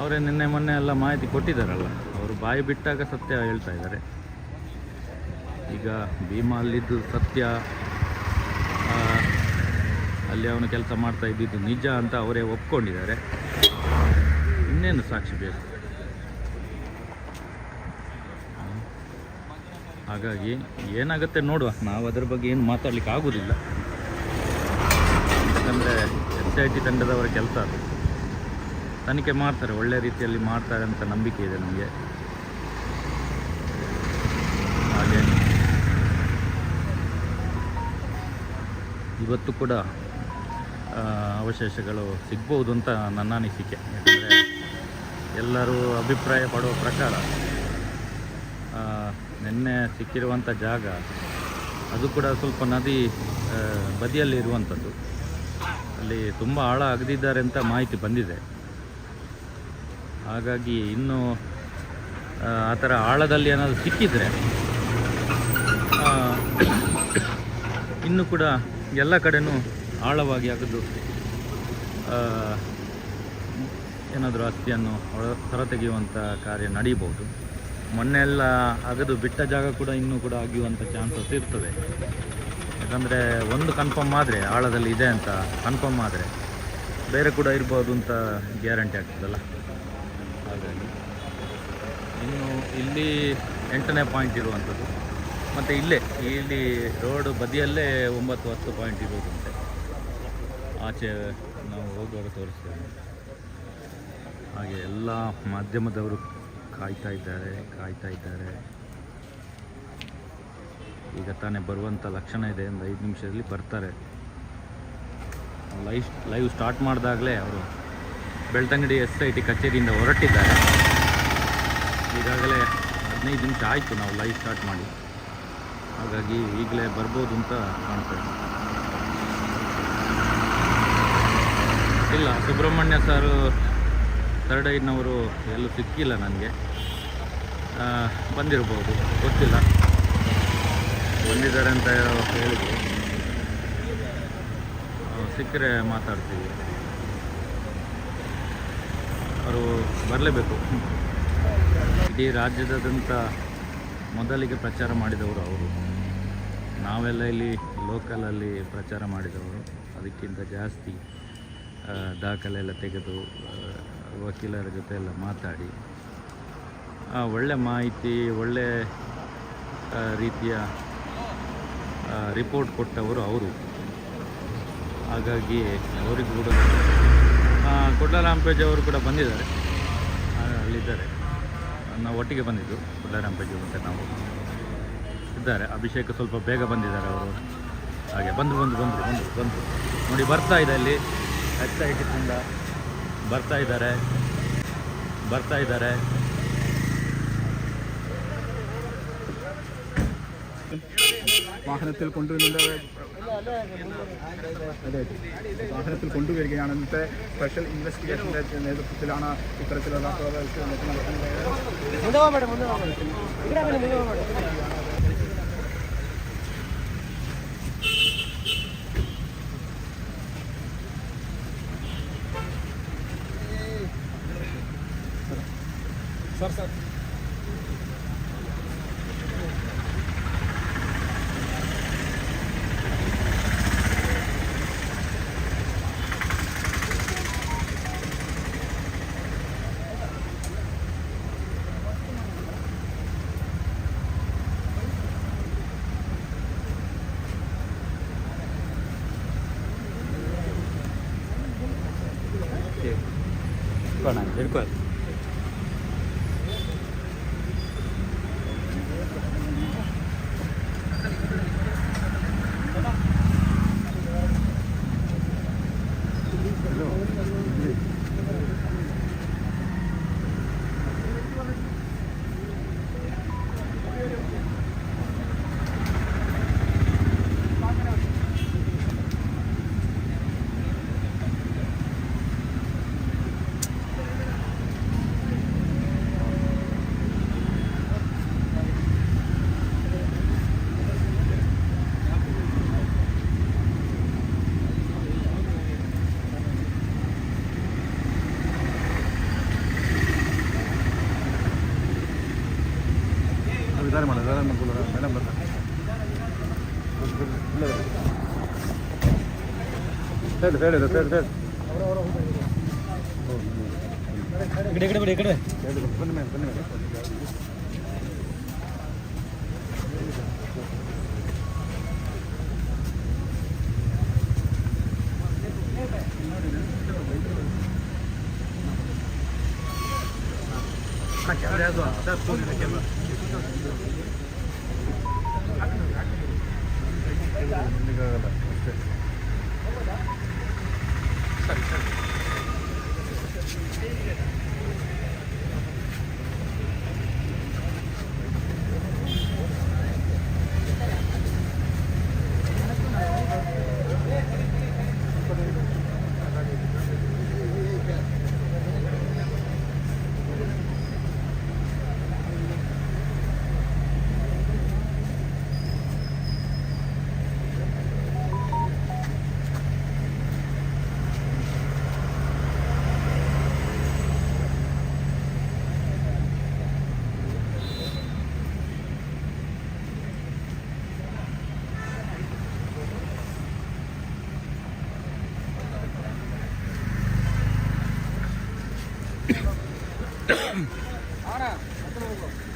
ಅವರೇ ನಿನ್ನೆ ಮೊನ್ನೆ ಎಲ್ಲ ಮಾಹಿತಿ ಕೊಟ್ಟಿದ್ದಾರಲ್ಲ, ಅವರು ಬಾಯಿ ಬಿಟ್ಟಾಗ ಸತ್ಯ ಹೇಳ್ತಾ ಇದ್ದಾರೆ. ಈಗ ಭೀಮಾ ಅಲ್ಲಿದ್ದು ಸತ್ಯ ಅಲ್ಲಿ ಅವನು ಕೆಲಸ ಮಾಡ್ತಾ ಇದ್ದಿದ್ದು ನಿಜ ಅಂತ ಅವರೇ ಒಪ್ಕೊಂಡಿದ್ದಾರೆ. ಇನ್ನೇನು ಸಾಕ್ಷಿ ಬೇಕು? ಹಾಗಾಗಿ ಏನಾಗುತ್ತೆ ನೋಡುವ, ನಾವು ಅದರ ಬಗ್ಗೆ ಏನು ಮಾತಾಡ್ಲಿಕ್ಕೆ ಆಗೋದಿಲ್ಲ. ಯಾಕಂದರೆ ಎಸ್ ಐ ಟಿ ತಂಡದವರ ಕೆಲಸ ಅದು. ತನಿಖೆ ಮಾಡ್ತಾರೆ, ಒಳ್ಳೆ ರೀತಿಯಲ್ಲಿ ಮಾಡ್ತಾರೆ ಅಂತ ನಂಬಿಕೆ ಇದೆ ನಮಗೆ. ಹಾಗೆ. ಇವತ್ತು ಕೂಡ ಅವಶೇಷಗಳು ಸಿಗ್ಬೋದು ಅಂತ ನನ್ನ ಅನಿಸಿಕೆ. ಯಾಕಂದರೆ ಎಲ್ಲರೂ ಅಭಿಪ್ರಾಯ ಪಡುವ ಪ್ರಕಾರ ನಿನ್ನೆ ಸಿಕ್ಕಿರುವಂಥ ಜಾಗ, ಅದು ಕೂಡ ಸ್ವಲ್ಪ ನದಿ ಬದಿಯಲ್ಲಿ ಇರುವಂಥದ್ದು ಅಲ್ಲಿ ತುಂಬ ಆಳ ಅಗದಿದ್ದಾರೆ ಅಂತ ಮಾಹಿತಿ ಬಂದಿದೆ. ಹಾಗಾಗಿ ಇನ್ನು ಆ, ಥರ ಆಳದಲ್ಲಿ ಏನಾದರೂ ಸಿಕ್ಕಿದರೆ ಇನ್ನು ಕೂಡ ಎಲ್ಲ ಕಡೆನೂ ಆಳವಾಗಿ ಅಗದು ಏನಾದರೂ ಅಸ್ಥಿಯನ್ನು ಹೊರ ಹೊರತೆಗೆಯುವಂಥ ಕಾರ್ಯ ನಡೀಬೋದು. ಮೊನ್ನೆ ಎಲ್ಲ ಅಗದು ಬಿಟ್ಟ ಜಾಗ ಕೂಡ ಇನ್ನೂ ಕೂಡ ಅಗಿಯುವಂಥ ಚಾನ್ಸಸ್ ಇರ್ತದೆ. ಯಾಕಂದರೆ ಒಂದು ಕನ್ಫರ್ಮ್ ಆದರೆ ಆಳದಲ್ಲಿ ಇದೆ ಅಂತ ಕನ್ಫರ್ಮ್ ಆದರೆ ಬೇರೆ ಕೂಡ ಇರ್ಬೋದು ಅಂತ ಗ್ಯಾರಂಟಿ ಆಗ್ತದಲ್ಲ. ಹಾಗಾಗಿ ಇನ್ನು ಇಲ್ಲಿ ಎಂಟನೇ ಪಾಯಿಂಟ್ ಇರುವಂಥದ್ದು. ಮತ್ತು ಇಲ್ಲೇ, ಇಲ್ಲಿ ರೋಡ್ ಬದಿಯಲ್ಲೇ ಒಂಬತ್ತು, ಹತ್ತು ಪಾಯಿಂಟ್ ಇರೋದಂತೆ ಆಚೆ ನಾವು ಹೋಗುವಾಗ ತೋರಿಸ್ತೇವೆ ಹಾಗೆ ಎಲ್ಲ ಮಾಧ್ಯಮದವರು ಕಾಯ್ತಾ ಇದ್ದಾರೆ ಕಾಯ್ತಾ ಇದ್ದಾರೆ. ಈಗ ತಾನೇ ಬರುವಂಥ ಲಕ್ಷಣ ಇದೆ, ಒಂದು ಐದು ನಿಮಿಷದಲ್ಲಿ ಬರ್ತಾರೆ. ಲೈವ್ ಲೈವ್ ಸ್ಟಾರ್ಟ್ ಮಾಡಿದಾಗಲೇ ಅವರು ಬೆಳ್ತಂಗಡಿ ಎಸ್ ಐ ಟಿ ಕಚೇರಿಯಿಂದ ಹೊರಟಿದ್ದಾರೆ. ಈಗಾಗಲೇ ಹದಿನೈದು ನಿಮಿಷ ಆಯಿತು ನಾವು ಲೈವ್ ಸ್ಟಾರ್ಟ್ ಮಾಡಿ. ಹಾಗಾಗಿ ಈಗಲೇ ಬರ್ಬೋದು ಅಂತ ಕಾಣ್ತದೆ ಇಲ್ಲ, ಸುಬ್ರಹ್ಮಣ್ಯ ಸರ್ ಥರ್ಡ್ ಐಡ್ನವರು ಎಲ್ಲೂ ಸಿಕ್ಕಿಲ್ಲ ನನಗೆ. ಬಂದಿರ್ಬೋದು, ಗೊತ್ತಿಲ್ಲ. ಬಂದಿದ್ದಾರೆ ಅಂತ ಹೇಳಿದ್ರು. ಸಿಕ್ಕರೆ ಮಾತಾಡ್ತೀವಿ. ಅವರು ಬರಲೇಬೇಕು. ಇಡೀ ರಾಜ್ಯದಾದ್ಯಂತ ಮೊದಲಿಗೆ ಪ್ರಚಾರ ಮಾಡಿದವರು ಅವರು. ನಾವೆಲ್ಲ ಇಲ್ಲಿ ಲೋಕಲಲ್ಲಿ ಪ್ರಚಾರ ಮಾಡಿದವರು. ಅದಕ್ಕಿಂತ ಜಾಸ್ತಿ ದಾಖಲೆ ಎಲ್ಲ ತೆಗೆದು ವಕೀಲರ ಜೊತೆ ಎಲ್ಲ ಮಾತಾಡಿ ಒಳ್ಳೆ ಮಾಹಿತಿ, ಒಳ್ಳೆ ರೀತಿಯ ರಿಪೋರ್ಟ್ ಕೊಟ್ಟವರು ಅವರು. ಹಾಗಾಗಿ ಅವರಿಗೂ ಕೂಡ ಕೊಡ್ಲರಾಂಪೇಜ್ ಅವರು ಕೂಡ ಬಂದಿದ್ದಾರೆ. ಅಲ್ಲಿದ್ದಾರೆ. ನಾವು ಒಟ್ಟಿಗೆ ಬಂದಿದ್ದು ಕೊಡ್ಲ ಅಂತ ನಾವು ಇದ್ದಾರೆ. ಅಭಿಷೇಕ್ ಸ್ವಲ್ಪ ಬೇಗ ಬಂದಿದ್ದಾರೆ ಅವರು. ಹಾಗೆ ಬಂದು ಬಂದು ಬಂದು ಬಂದು ಬಂದು ನೋಡಿ, ಬರ್ತಾ ಇದೆ ಅಲ್ಲಿ. ಎಕ್ಸೈಟಿಂದ ಬರ್ತಾ ಇದ್ದಾರೆ. ಬರ್ತಾ ಇದ್ದಾರೆ. ವಾಹನದಲ್ಲಿ ಕೊಂಡು അതെ വാഹനത്തിൽ കൊണ്ടുവരികയാണ്. ഇന്നത്തെ സ്പെഷ്യൽ ഇൻവെസ്റ്റിഗേഷന്റെ നേതൃത്വത്തിലാണ് ഇത്തരത്തിലുള്ള സർ സർ Good. ಇಟ್ಕೊಳ್ಳಿ ದಾರಿ ಮಾಡಿ ದಾರಿ ಮಾಡ್ಕೊಳ್ಳೋಣ ಮೇಡಮ್ ಬರ್ತಾರೆ ಹೇಳಿ ಹೇಳಿ ಹೇಳಿ ಹೇಳಿ ಈ ಕಡೆ ಈ ಕಡೆ ಬಿಡಿ ಈ ಕಡೆ ಹೇಳಿ ಬನ್ನಿ ಮೇಲೆ ಬನ್ನಿ ಮೇಲೆ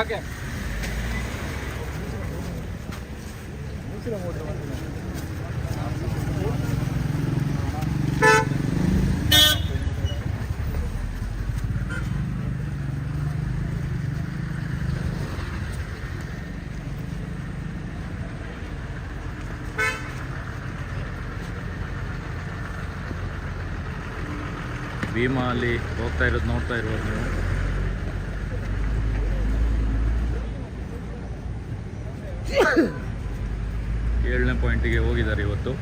ಓಕೆ ಭೀಮಾ ಅಲ್ಲಿ ಹೋಗ್ತಾ ಇರೋದು ನೋಡ್ತಾ ಇರೋದು ನೀವು. ಪಾಯಿಂಟಿಗೆ ಹೋಗಿದ್ದಾರೆ ಇವತ್ತು.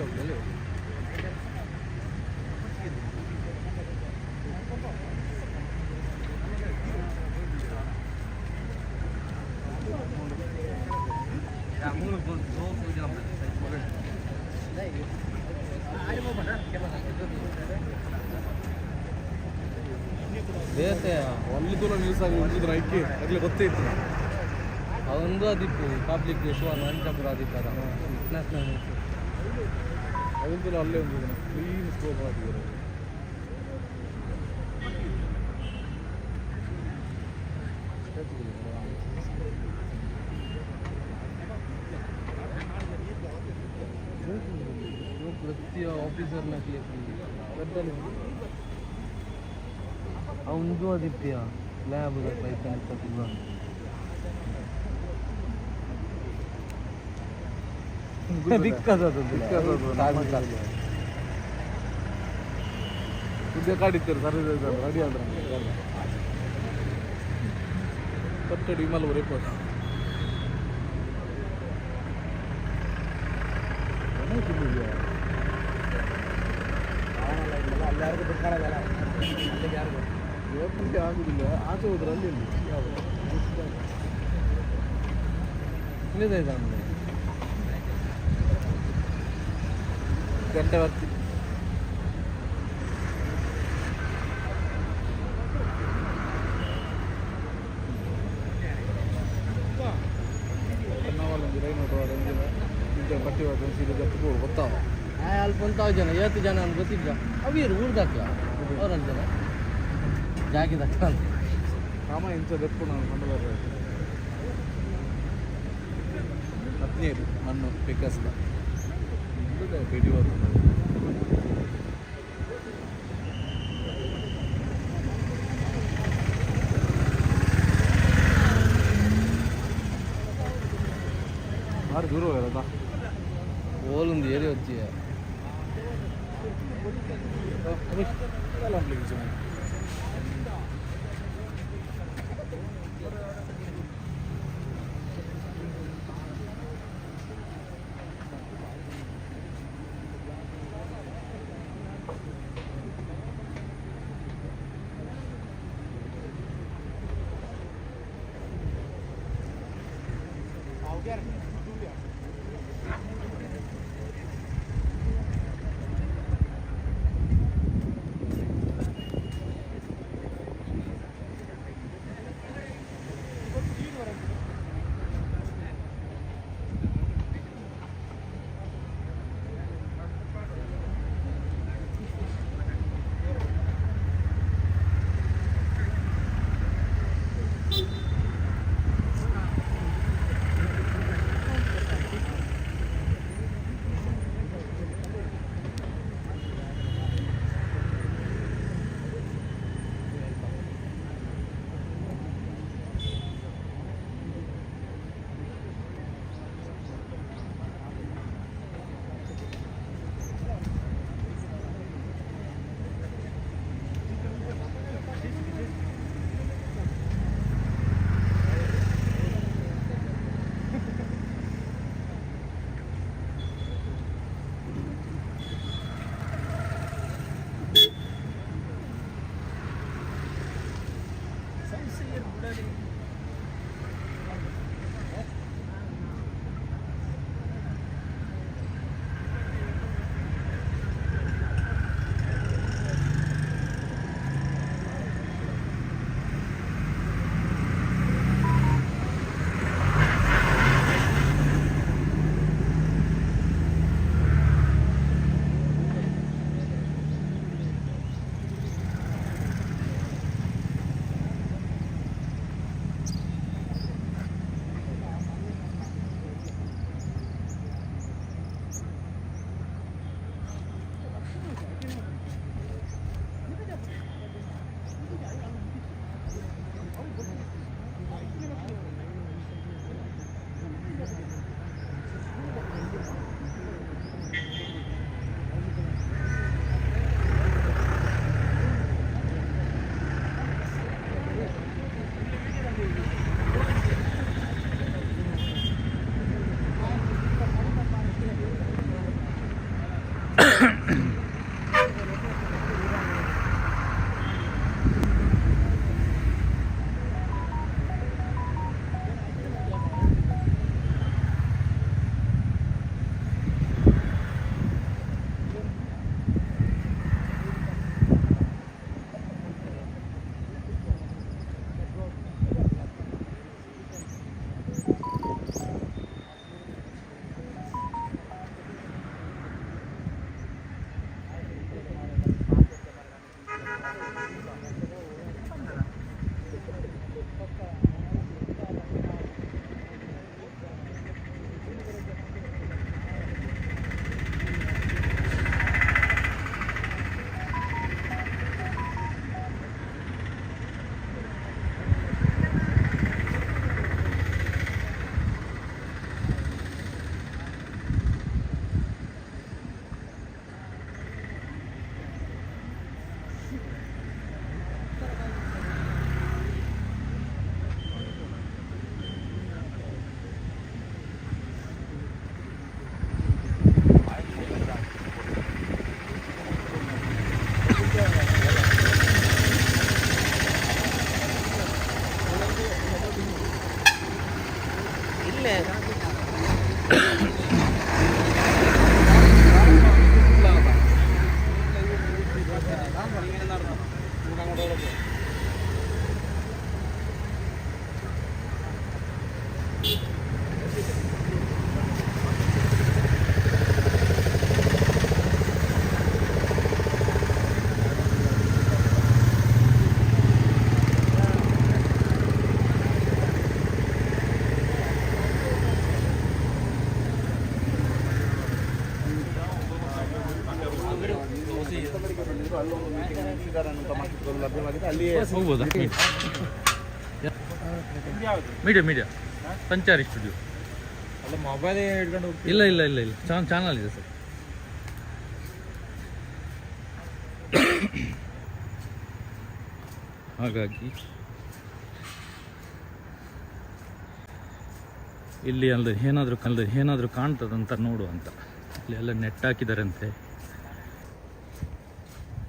ಒಳ್ಳೆ ದೂರ ನ್ಯೂಸ್ ಆಗಿ ಉಳಿದ್ರು ಐಕೆ ಆಗ್ಲೇ ಗೊತ್ತೇ ಇತ್ತು ಅವೊಂದು ಅದಿಪ್ಪು ಪಬ್ಲಿಕ್ ಸುವರ್ಣ ಅಂಚಪುರ ಅದಿಪ್ಪ ಅದ ಇಂಟರ್ನ್ಯಾಷನಲ್ ನ್ಯೂಸ್ ಅದೊಂದು ಅಲ್ಲೇ ಒಂದು ಕ್ಲೀನ್ ಸ್ಕೋಪ್ ಆಗಿದ್ದಾರೆ ಪ್ರತಿ ಆಫೀಸರ್ನ ಅವನದು ಅದಿಪ್ಪಿಯ ಲ್ಯಾಬ್ ಪೈಸಾ ಇಪ್ಪತ್ತಿಲ್ವ ದಿಕ್ಕದದು ಉದ್ಯೋಗ ಸರ್ ರೆಡಿ ಆದ್ರೆ. ಕಟ್ಟಡಿ ಮಲ್ವ ರಿಪೋರ್ಟ್ ಇವತ್ತಿಗೆ ಆಗುದಿಲ್ಲ ಆಚೆ ಹೋದ್ರೆ ಅಲ್ಲಿ ಯಾವುದು? ಗಂಟೆ ಬರ್ತೀನಿ ಬಟ್ಟೆ ಗೊತ್ತಾವ ಜನ ಏತು ಜನ ಗೊತ್ತಿದ್ದ ಅವೀರು ಊರ್ದಾಕ ಅವ್ರಲ್ಲಿ ಜನ ಜಾಗಿದಾಕ ರಾಮ ಇಂಥದ್ದೆಪ್ಪು ನಾನು ಕಂಡುಬರ್ಬೇಕು ಹದಿನೈದು ಮಣ್ಣು ಪಿಕಸ್ತ వీడియో అవుతున్నది దూరం కదా ఓలుంది ఏది వచ్చి get it. അങ്ങോട്ട് ಅಲ್ಲೊಂದು ಮೀಟಿಂಗ್ ನಿಲ್ಲಿಸಿದ್ದಾರೆ ಅನ್ನೋ ಮಾಹಿತಿಗಳು ಲಭ್ಯವಾಗಿದೆ. ಅಲ್ಲಿಯೇ ಹೋಗ್ಬೋದಾ? ಮೀಡಿಯಾ ಮೀಡಿಯಾ ಸಂಚಾರಿ ಸ್ಟುಡಿಯೋ ಅಲ್ಲ ಮೊಬೈಲ್ ಹಿಡ್ಕೊಂಡು ಹೋಗ್ತೀವಿ ಇಲ್ಲ ಇಲ್ಲ ಇಲ್ಲ ಇಲ್ಲ. ಚಾನ್ ಚಾನಲ್ ಇದೆ ಸರ್. ಹಾಗಾಗಿ ಇಲ್ಲಿ ಅಲ್ಲದೆ ಏನಾದರೂ ಕಲ್ದ ಏನಾದರೂ ಕಾಣ್ತದಂತ ನೋಡುವಂತ ಇಲ್ಲಿ ಎಲ್ಲ ನೆಟ್ ಹಾಕಿದಾರಂತೆ.